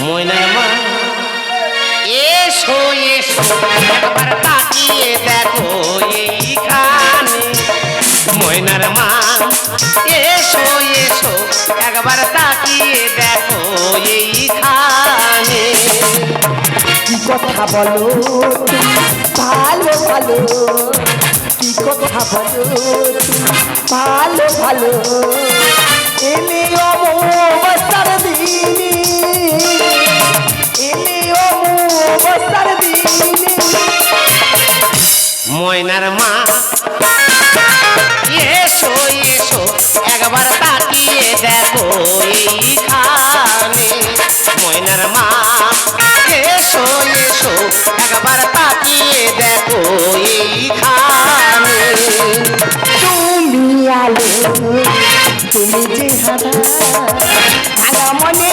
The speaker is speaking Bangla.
ময়নার মা এসো এসো, একবার তাকিয়ে দেখো এইখানে। ময়নার মা এসো এসো, একবার তাকিয়ে দেখো এইখানে। কি কথা বলো? ভালো ভালো। কি কথা বলো? ভালো ভালো। দিনে। ময়নার মা এসো এসো একবার তাকিয়ে দেখো এইখানে। ময়নার মা এসো এসো একবার তাকিয়ে দেখো এইখানে। তুমি আলো তুমি যে হারা মনে